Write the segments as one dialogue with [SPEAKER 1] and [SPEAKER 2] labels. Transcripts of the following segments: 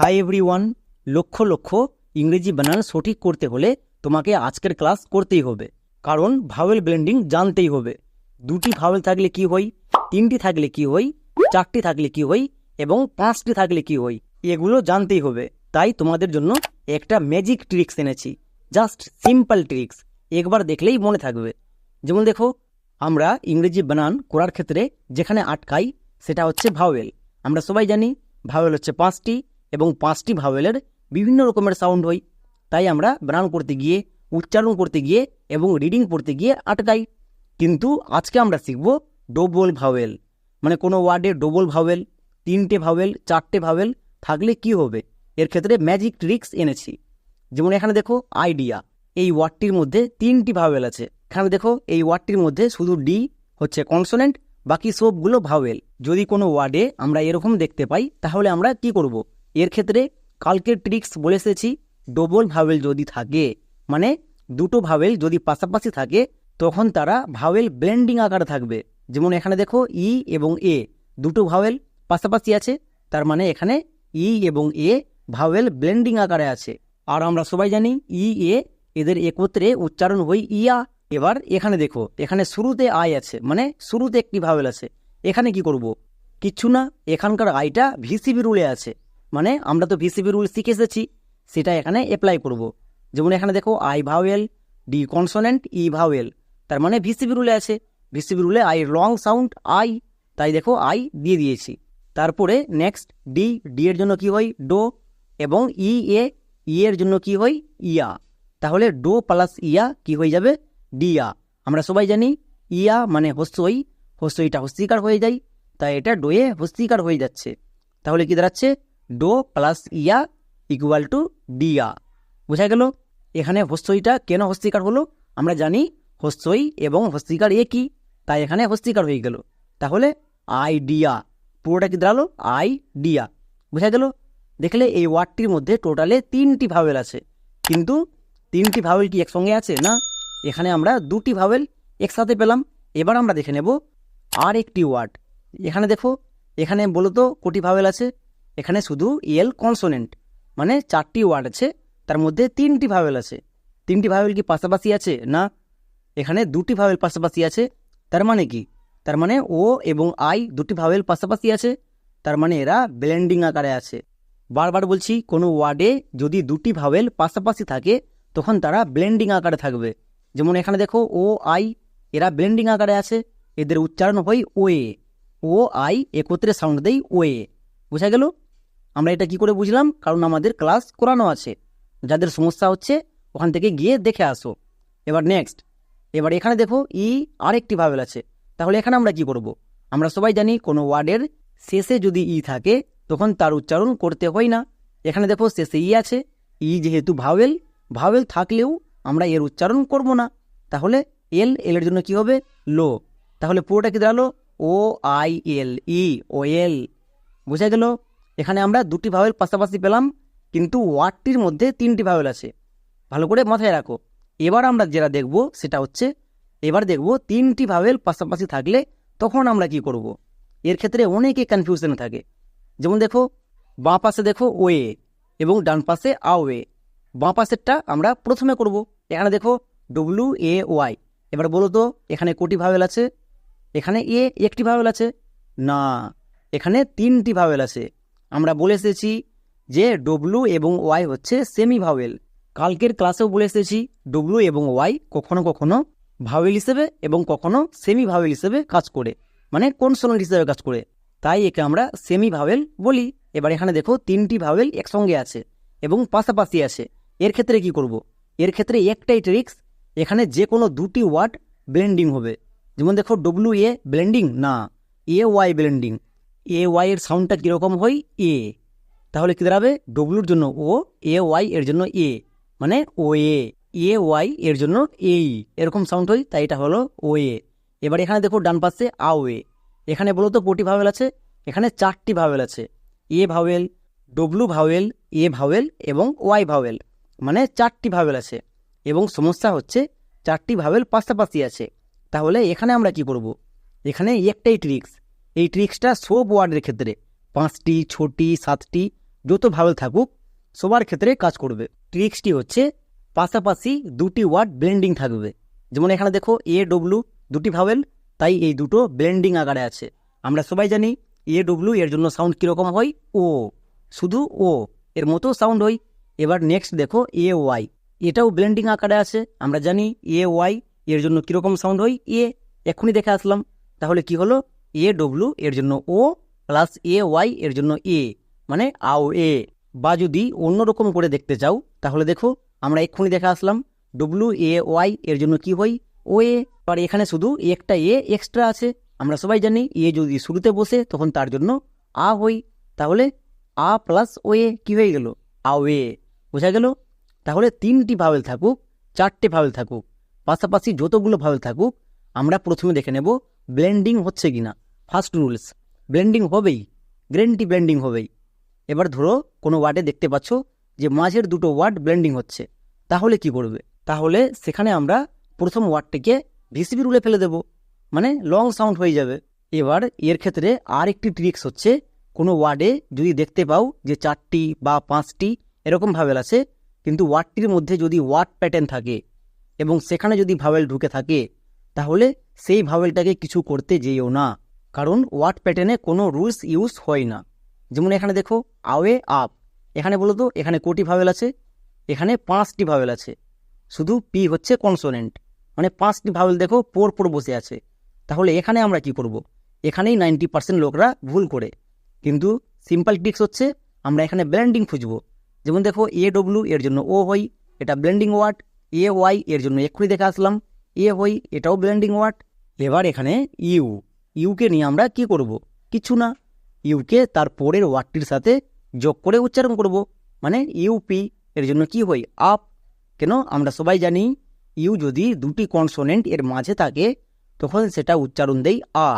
[SPEAKER 1] Hi everyone lakh lakh ইংরেজি বানান সঠিক করতে হলে তোমাকে আজকের ক্লাস করতেই হবে। কারণ ভাওয়েল ব্লেন্ডিং জানতেই হবে। দুটি ভাওয়েল থাকলে কি হয়? তিনটি থাকলে কি হয়? চারটি থাকলে কি হয়? এবং পাঁচটি থাকলে কি হয়? এগুলো জানতেই হবে। তাই তোমাদের জন্য একটা ম্যাজিক ট্রিক্স এনেছি। জাস্ট সিম্পল ট্রিক্স একবার দেখলেই মনে থাকবে। যেমন দেখো, আমরা ইংরেজি বানান করার ক্ষেত্রে যেখানে আটকাই, সেটা হচ্ছে ভাওয়েল আমরা সবাই জানি ভাওয়েল হচ্ছে পাঁচটি। এবং পাঁচটি ভাওয়েলের বিভিন্ন রকমের সাউন্ড হয়। তাই আমরা বানান করতে গিয়ে, উচ্চারণ করতে গিয়ে এবং রিডিং পড়তে গিয়ে আটকাই। কিন্তু আজকে আমরা শিখব ডবল ভাওয়েল মানে কোনো ওয়ার্ডে ডবল ভাওয়েল তিনটে ভাওয়েল চারটে ভাওয়েল থাকলে কি হবে? এর ক্ষেত্রে ম্যাজিক ট্রিক্স এনেছি। যেমন এখানে দেখো আইডিয়া এই ওয়ার্ডটির মধ্যে তিনটি ভাওয়েল আছে। এখানে দেখো এই ওয়ার্ডটির মধ্যে শুধু ডি হচ্ছে কনসোনেন্ট বাকি সবগুলো ভাওয়েল যদি কোনো ওয়ার্ডে আমরা এরকম দেখতে পাই, তাহলে আমরা কি করব? এর ক্ষেত্রে কালকের ট্রিক্স বলে এসেছি ডবল ভাওয়েল যদি থাকে মানে দুটো ভাওয়েল যদি পাশাপাশি থাকে, তখন তারা ভাওয়েল ব্লেন্ডিং আকারে থাকবে। যেমন এখানে দেখো ই এবং এ, দুটো ভাওয়েল পাশাপাশি আছে, তার মানে এখানে ই এবং এ ভাওয়েল ব্লেন্ডিং আকারে আছে। আর আমরা সবাই জানি ই, এ, এদের একত্রে উচ্চারণ হই ইয়া। এবার এখানে দেখো, এখানে শুরুতে আয় আছে মানে শুরুতে একটি ভাওয়েল আছে। এখানে কি করব? কিচ্ছু না, এখানকার আইটা ভিসিবি রুলে আছে। মানে আমরা তো ভিসিবি রুল শিখে এসেছি সেটা এখানে অ্যাপ্লাই করব। যেমন এখানে দেখো I vowel D consonant E vowel তার মানে ভিসিবি রুলে আছে। ভিসিবি রুলে আই লং সাউন্ড আই তাই দেখো আই দিয়ে দিয়েছি। তারপরে নেক্সট ডি ডি এর জন্য কি হয়? ডো এবং ই এ ই এর জন্য কি হয়? ইয়া তাহলে ডো প্লাস ইয়া কি হয়ে যাবে? ডিয়া আমরা সবাই জানি ইয়া মানে হস্যই হস্যইটা হস্তিকার হয়ে যায়। তাই এটা ডোয়ে হস্তিকার হয়ে যাচ্ছে। তাহলে কি দাঁড়াচ্ছে? ডো প্লাস ইয়া ইকুয়াল টু ডিয়া বোঝা গেল? এখানে হস্যইটা কেন হস্তিকার হলো? আমরা জানি হস্যই এবং হস্তিকার একই তাই এখানে হস্তিকার হয়ে গেল। তাহলে আই ডিয়া পুরোটা কি দাঁড়াল? আই ডিয়া বোঝা গেল? দেখলে এই ওয়ার্ডটির মধ্যে টোটালে তিনটি ভাওয়েল আছে। কিন্তু তিনটি ভাওয়েল কি একসঙ্গে আছে না? এখানে আমরা দুটি ভাওয়েল একসাথে পেলাম। এবার আমরা দেখে নেব আর একটি ওয়ার্ড। এখানে দেখো, এখানে বলো তো কোটি ভাওয়েল আছে। এখানে শুধু এল কনসোনেন্ট মানে চারটি ওয়ার্ড আছে, তার মধ্যে তিনটি ভাওয়েল আছে। তিনটি ভাওয়েল কি পাশাপাশি আছে না? এখানে দুটি ভাওয়েল পাশাপাশি আছে, তার মানে কি? তার মানে ও এবং আই দুটি ভাওয়েল পাশাপাশি আছে, তার মানে এরা ব্লেন্ডিং আকারে আছে। বারবার বলছি, কোনো ওয়ার্ডে যদি দুটি ভাওয়েল পাশাপাশি থাকে, তখন তারা ব্লেন্ডিং আকারে থাকবে। যেমন এখানে দেখো ও আই এরা ব্লেন্ডিং আকারে আছে, এদের উচ্চারণ হয় ওয়ে ও আই একত্রে সাউন্ড দেয় ওয়ে বোঝা গেল? আমরা এটা কি করে বুঝলাম? কারণ আমাদের ক্লাস করানো আছে। যাদের সমস্যা হচ্ছে, ওখান থেকে গিয়ে দেখে আসো। এবার নেক্সট এবার এখানে দেখো, ই আরেকটি ভাবেল আছে। তাহলে এখানে আমরা কি করব। আমরা সবাই জানি কোনো ওয়ার্ডের শেষে যদি ই থাকে, তখন তার উচ্চারণ করতে হয় না। এখানে দেখো, শেষে ই আছে। ই যেহেতু ভাওয়েল ভাওয়েল থাকলেও আমরা এর উচ্চারণ করব না। তাহলে এল এলের জন্য কি হবে? লো। তাহলে পুরোটা কি দাঁড়াল? ও আই এল, ই, ও এল বোঝা গেল, এখানে আমরা দুটি ভাওয়েল পাশাপাশি পেলাম, কিন্তু ওয়ার্ডটির মধ্যে তিনটি ভাওয়েল আছে। ভালো করে মাথায় রাখো। এবার আমরা যেটা দেখব, সেটা হচ্ছে, এবার দেখব তিনটি ভাওয়েল পাশাপাশি থাকলে তখন আমরা কি করব। এর ক্ষেত্রে অনেকে কনফিউশনে থাকে। যেমন দেখো, বাঁ পাশে দেখো ওয়ে এবং ডান পাশে আওয়ে। বাঁ পাশেরটা আমরা প্রথমে করব। এখানে দেখো ডব্লু এ ওয়াই এবার বলো তো, এখানে কোটি ভাওয়েল আছে? এখানে এ একটি ভাওয়েল আছে? না। এখানে তিনটি ভাওয়েল আছে। আমরা বলে এসেছি যে ডব্লু এবং ওয়াই হচ্ছে সেমি ভাওয়েল কালকের ক্লাসেও বলে এসেছি ডব্লু এবং ওয়াই কখনো কখনো ভাওয়েল হিসেবে এবং কখনো সেমি ভাওয়েল হিসেবে কাজ করে মানে কোন কনসোনেন্ট হিসেবে কাজ করে। তাই একে আমরা সেমি ভাওয়েল বলি। এবার এখানে দেখো তিনটি ভাওয়েল একসঙ্গে আছে এবং পাশাপাশি আছে। এর ক্ষেত্রে কি করব। এর ক্ষেত্রে একটাই ট্রিক্স এখানে যে কোনো দুটি ওয়ার্ড ব্লেন্ডিং হবে। যেমন দেখো ডব্লু এ ব্লেন্ডিং না A Y blending A Y এর সাউন্ডটা কীরকম হয়? এ তাহলে কী দাঁড়াবে? ডব্লুর জন্য ও এ ওয়াই এর জন্য এ মানে ও এ এ ওয়াই এর জন্য এই এরকম সাউন্ড হয়, তাই এটা হলো ও এ এবার এখানে দেখো ডান পাশে আ ওয়ে এখানে বলো তো কোটি ভাওয়েল আছে, এখানে চারটি ভাওয়েল আছে। A vowel W vowel A vowel এবং ওয়াই ভাওয়েল মানে চারটি ভাওয়েল আছে। এবং সমস্যা হচ্ছে চারটি ভাওয়েল পাশাপাশি আছে। তাহলে এখানে আমরা কি করব। এখানে একটাই ট্রিক্স এই ট্রিক্সটা সব ওয়ার্ডের ক্ষেত্রে। পাঁচটি, ছটি, সাতটি, যত ভাওয়েল থাকুক, সবার ক্ষেত্রে কাজ করবে। ট্রিক্সটি হচ্ছে পাশাপাশি দুটি ওয়ার্ড ব্লেন্ডিং থাকবে। যেমন এখানে দেখো এ ডব্লু দুটি ভাবেল তাই এই দুটো ব্লেন্ডিং আকারে আছে। আমরা সবাই জানি এ ডব্লু এর জন্য সাউন্ড কীরকম হয়? ও শুধু ও এর মতো সাউন্ড হয়। এবার নেক্সট দেখো এ ওয়াই এটাও ব্লেন্ডিং আকারে আছে। আমরা জানি এ ওয়াই এর জন্য কীরকম সাউন্ড হয়? এ এক্ষুনি দেখে আসলাম। তাহলে কি হলো? এ ডব্লু এর জন্য ও প্লাস এ ওয়াই এর জন্য এ মানে আও এ বা যদি অন্যরকম করে দেখতে চাও, তাহলে দেখো, আমরা এক্ষুনি দেখে আসলাম। ডব্লু এ ওয়াই এর জন্য কি হয়? ও এ আর এখানে শুধু একটা এ এক্সট্রা আছে। আমরা সবাই জানি এ যদি শুরুতে বসে, তখন তার জন্য আ হই তাহলে আ প্লাস ও এ কী হয়ে গেল? আও এ বোঝা গেল? তাহলে তিনটি ভাওয়েল থাকুক, চারটে ভাওয়েল থাকুক, পাশাপাশি যতগুলো ভাওয়েল থাকুক, আমরা প্রথমে দেখে নেব ব্লেন্ডিং হচ্ছে কিনা। ফার্স্ট রুলস, ব্লেন্ডিং হবেই গ্রেন্টি ব্লেন্ডিং হবেই। এবার ধরো কোনো ওয়ার্ডে দেখতে পাচ্ছ যে মাঝের দুটো ওয়ার্ড ব্লেন্ডিং হচ্ছে, তাহলে কি করবে? তাহলে সেখানে আমরা প্রথম ওয়ার্ডটিকে ভিসিবি রুলে ফেলে দেব মানে লং সাউন্ড হয়ে যাবে। এবার এর ক্ষেত্রে আর একটি ট্রিক্স হচ্ছে, কোনো ওয়ার্ডে যদি দেখতে পাও যে চারটি বা পাঁচটি এরকম ভাবেল আছে, কিন্তু ওয়ার্ডটির মধ্যে যদি ওয়ার্ড প্যাটার্ন থাকে এবং সেখানে যদি ভাওয়েল ঢুকে থাকে, তাহলে সেই ভাওয়েলটাকে কিছু করতে যেও না। কারণ ওয়ার্ড প্যাটার্নে কোনো রুলস ইউজ হয় না। যেমন এখানে দেখো আওয়ে আপ এখানে বলো তো, এখানে কোটি ভাবেল আছে, এখানে পাঁচটি ভাবেল আছে। শুধু পি হচ্ছে কনসোনেন্ট মানে পাঁচটি ভাবেল দেখো, পর পর বসে আছে। তাহলে এখানে আমরা কি করব। এখানেই নাইনটি পার্সেন্ট লোকরা ভুল করে। কিন্তু সিম্পল ট্রিক্স হচ্ছে, আমরা এখানে ব্লেন্ডিং খুঁজবো। যেমন দেখো এ ডব্লু এর জন্য ও হই এটা ব্ল্যান্ডিং ওয়ার্ড এ ওয়াই এর জন্য এক্ষুনি দেখে আসলাম এ হই এটাও ব্ল্যান্ডিং ওয়ার্ড এবার এখানে ইউ ইউকে নিয়ে আমরা কি করব? কিছু না। ইউকে তার পরের ওয়ার্ডটির সাথে যোগ করে উচ্চারণ করব। মানে ইউপি এর জন্য কি হই আপ কেন? আমরা সবাই জানি ইউ যদি দুটি কনসোনেন্ট এর মাঝে থাকে, তখন সেটা উচ্চারণ দেই আ।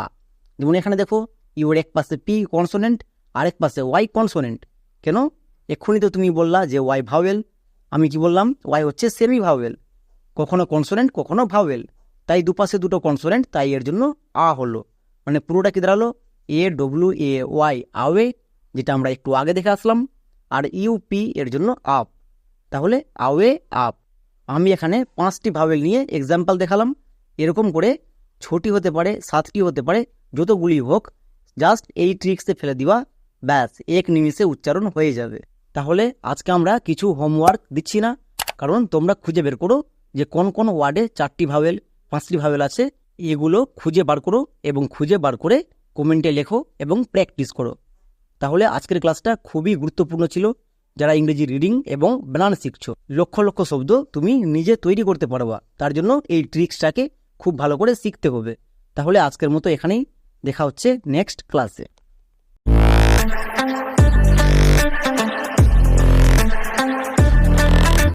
[SPEAKER 1] যেমন এখানে দেখো ইউর এক পাশে পি কনসোনেন্ট আরেক পাশে ওয়াই কনসোনেন্ট কেন? এক্ষুনি তো তুমি বললা যে ওয়াই ভাওয়েল আমি কি বললাম? ওয়াই হচ্ছে সেমি ভাওয়েল কখনো কনসোনেন্ট কখনো ভাওয়েল তাই দুপাশে দুটো কনসোনেন্ট তাই এর জন্য আ হলো। মানে পুরোটা কি দাঁড়াল? A W A Y away যেটা আমরা একটু আগে দেখে আসলাম, আর ইউপি এর জন্য আপ তাহলে আওয়ে আপ আমি এখানে পাঁচটি ভাওয়েল নিয়ে এক্সাম্পল দেখালাম। এরকম করে ছোটি হতে পারে, সাতটি হতে পারে, যতগুলি হোক জাস্ট এই ট্রিক্সে ফেলে দিবা, ব্যাস, এক নিমিষে উচ্চারণ হয়ে যাবে। তাহলে আজকে আমরা কিছু হোমওয়ার্ক দিচ্ছি না, কারণ তোমরা খুঁজে বের করো যে কোন কোন ওয়ার্ডে চারটি ভাওয়েল পাঁচটি ভাবেল আছে। এগুলো খুঁজে বার করো এবং খুঁজে বার করে কমেন্টে লেখো এবং প্র্যাকটিস করো। তাহলে আজকের ক্লাসটা খুবই গুরুত্বপূর্ণ ছিল। যারা ইংরেজি রিডিং এবং বানান শিখছো, লক্ষ লক্ষ শব্দ তুমি নিজে তৈরি করতে পারবা। তার জন্য এই ট্রিক্সটাকে খুব ভালো করে শিখতে হবে। তাহলে আজকের মতো এখানেই দেখা হচ্ছে নেক্সট ক্লাসে।